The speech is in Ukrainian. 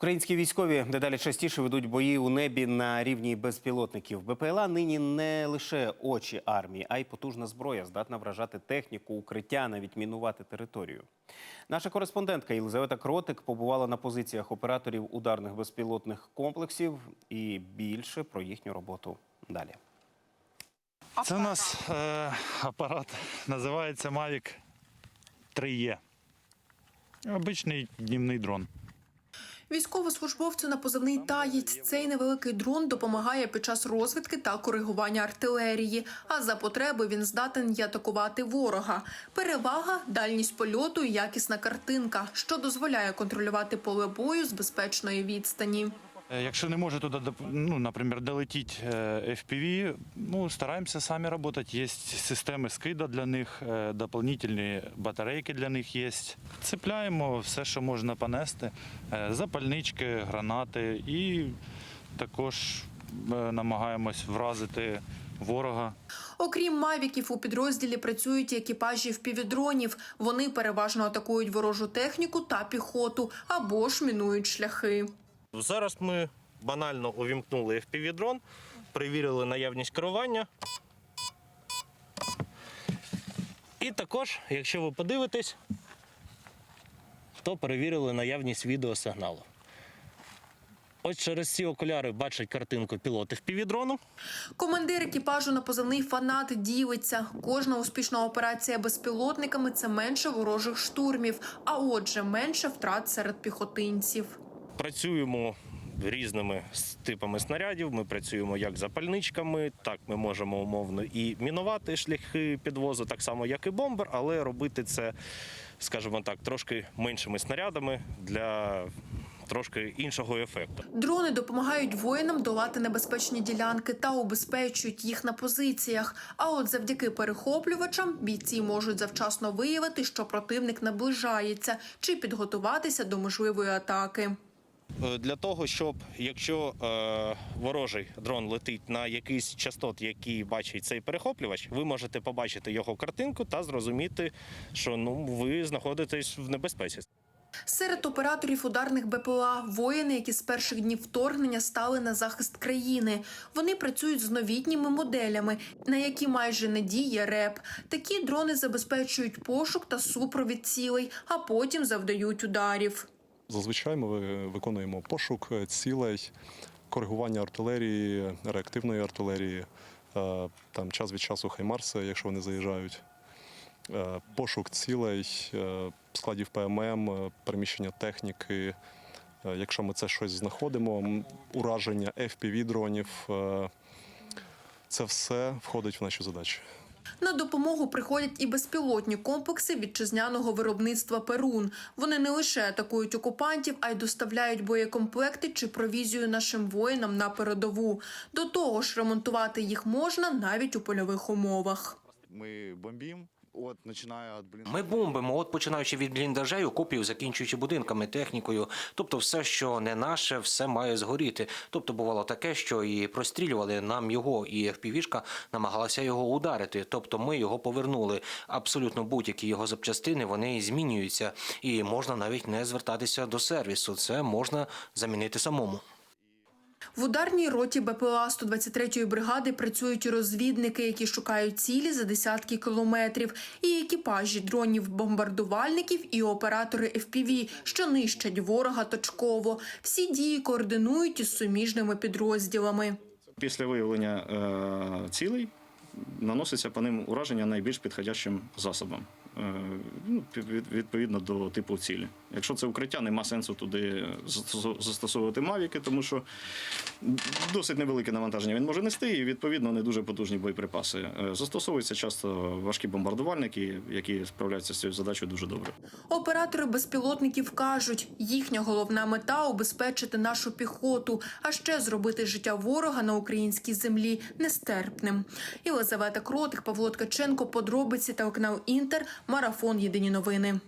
Українські військові дедалі частіше ведуть бої у небі на рівні безпілотників. БПЛА нині не лише очі армії, а й потужна зброя, здатна вражати техніку, укриття, навіть мінувати територію. Наша кореспондентка Єлизавета Кротик побувала на позиціях операторів ударних безпілотних комплексів і більше про їхню роботу далі. Це у нас е, апарат називається Mavic 3E. Обичний днівний дрон. Військовослужбовцю на позивний таєць цей невеликий дрон допомагає під час розвідки та коригування артилерії. А за потреби він здатен і атакувати ворога. Перевага дальність польоту і якісна картинка, що дозволяє контролювати поле бою з безпечної відстані. Е, Якщо не може туди, ну, наприклад, долетіти е, FPV, ну, стараємося самі працювати. Є системи скида для них, е, дополнительні батарейки для них є. Цепляємо все, що можна понести, запальнички, гранати і також намагаємось вразити ворога. Окрім мавіків, у підрозділі працюють екіпажі впівдронів. Вони переважно атакують ворожу техніку та піхоту або ж мінують шляхи. Зараз ми банально увімкнули FPV-дрон, перевірили наявність керування. І також, якщо ви подивитесь, то перевірили наявність відеосигналу. Ось через ці окуляри бачать картинку пілоти FPV-дрону. Командир екіпажу на позивний фанат ділиться. Кожна успішна операція безпілотниками це менше ворожих штурмів, а отже, менше втрат серед піхотинців. Працюємо різними типами снарядів. Ми працюємо як запальничками, так ми можемо умовно і мінувати шляхи підвозу, так само як і бомбер, але робити це, скажімо так, трошки меншими снарядами для трошки іншого ефекту. Дрони допомагають воїнам долати небезпечні ділянки та убезпечують їх на позиціях. А от завдяки перехоплювачам бійці можуть завчасно виявити, що противник наближається, чи підготуватися до можливої атаки. Е, Для того, щоб якщо е, ворожий дрон летить на якийсь частот, який бачить цей перехоплювач, ви можете побачити його картинку та зрозуміти, що ну ви знаходитесь в небезпеці. Серед операторів ударних БПЛА воїни, які з перших днів вторгнення стали на захист країни. Вони працюють з новітніми моделями, на які майже не діє РЕП. Такі дрони забезпечують пошук та супровід цілей, а потім завдають ударів. Зазвичай ми виконуємо пошук цілей, коригування артилерії, реактивної артилерії, е, там час від часу хаймарси, якщо вони заїжджають. е, Пошук цілей, е, складів ПММ, переміщення техніки. Якщо ми це щось знаходимо, ураження FPV-дронів, е, це все входить в наші задачі. На допомогу приходять і безпілотні комплекси вітчизняного виробництва Перун. Вони не лише атакують окупантів, а й доставляють боєкомплекти чи провізію нашим воїнам на передову. До того ж, ремонтувати їх можна навіть у польових умовах. Ми бомбім. От починає від. Ми бомбимо, от починаючи від бліндажей, окопів, закінчуючи будинками, технікою. Тобто, все, що не наше, все має згоріти. Тобто, бувало таке, що і прострілювали нам його, і FPV-шка намагалася його ударити. Тобто, ми його повернули. Абсолютно будь-які його запчастини вони змінюються, і можна навіть не звертатися до сервісу. Це можна замінити самому. В ударній роті БПЛА 123-ї бригади працюють розвідники, які шукають цілі за десятки кілометрів, і екіпажі дронів-бомбардувальників, і оператори FPV, що нищать ворога точково. Всі дії координують із суміжними підрозділами. Після виявлення е, цілей наноситься по ним ураження найбільш підходящим засобом, е, ну, відповідно до типу цілі. Якщо це укриття, нема сенсу туди застосовувати мавіки, тому що досить невелике навантаження він може нести, і відповідно не дуже потужні боєприпаси. Е, Застосовуються часто важкі бомбардувальники, які справляються з цією задачею дуже добре. Оператори безпілотників кажуть, їхня головна мета убезпечити нашу піхоту, а ще зробити життя ворога на українській землі нестерпним. Єлизавета Кротик, Павло Ткаченко, подробиці та канал Інтер. Марафон Єдині новини.